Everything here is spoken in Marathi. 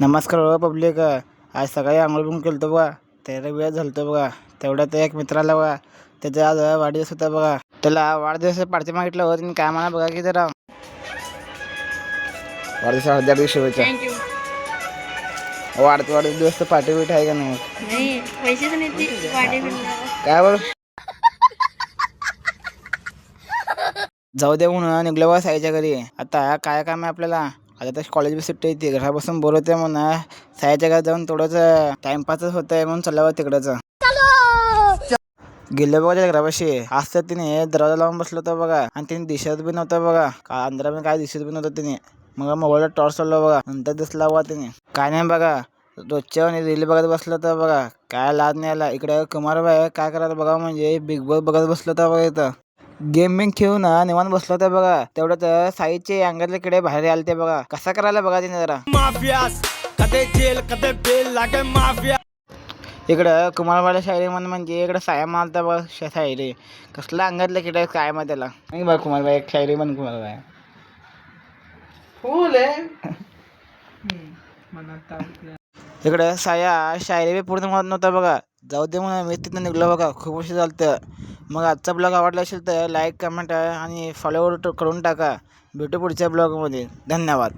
नमस्कार हो पब्लिक. आज सकाळी आंघोळ पण केलं होतं बघा. त्याला वेळ झालं होतं बघा. तेवढ्यात एक मित्राला बघा. त्याचा आज वाढदिवस होता बघा. त्याला वाढदिवस पार्टी मागितलं होतं. आणि काय म्हणा बघा की जरा वाढदिवस हार्दिक शुभेच्छा. थँक्यू वाढ वाढदिवस पार्टी बिटी आहे का नाही? काय बरं? जाऊ दे म्हणून निघलो बा साईच्या घरी. आता काय काम आहे आपल्याला? आता तर कॉलेज सुट्टी येते घरापासून बोर होते म्हणा. साईच्या घरात जाऊन थोडंसं टाइमपासच होत आहे म्हणून चाललं तिकडंच. गेले बघा त्या घरापाशी. आज तर तिने दरवाजा लावून बसलो होता बघा. आणि तिने दिसत बी नव्हतं बघा. का अंधारामध्ये काय दिसत बी नव्हतं तिने. मग मोबाईलला टॉर्च चाललो बघा. नंतर दिसला बघा तिने. काय नाही बघा. रोजच्या रील बघत बसलं होतं बघा. काय लाज नाही आला. इकडे कुमारबाई काय करायला बघा म्हणजे. बिग बॉस बघत बसलं तर बघा इथं. गेम बिंग खेळून ना निवांत बसलो होता बघा. तेवढ्यात साईचे अंगातले किडे बाहेर आले ते बघा. कसा करायला बघा तिने जरा. माफियास कदे जेल कदे बेल लागे माफिया इकडं कुमारबाईला शायरी म्हण म्हणजे इकडं साया मारता बघा शा- शायरी. कसला अंगातले किडे काय मग त्याला. नाही बघा कुमारबाई एक शायरी म्हण कुमारबाई. फुल आहे. इकडं साया शायरी बी पूर्ण म्हणत नव्हता बघा. जाऊ दे म्हणून मी तिथं निघलो बघा. खूप उशीर झालं मग आजचा ब्लॉग आवडला असेल तर लाईक कमेंट आणि फॉलो करून टाका. भेटू पुढच्या ब्लॉगमध्ये धन्यवाद.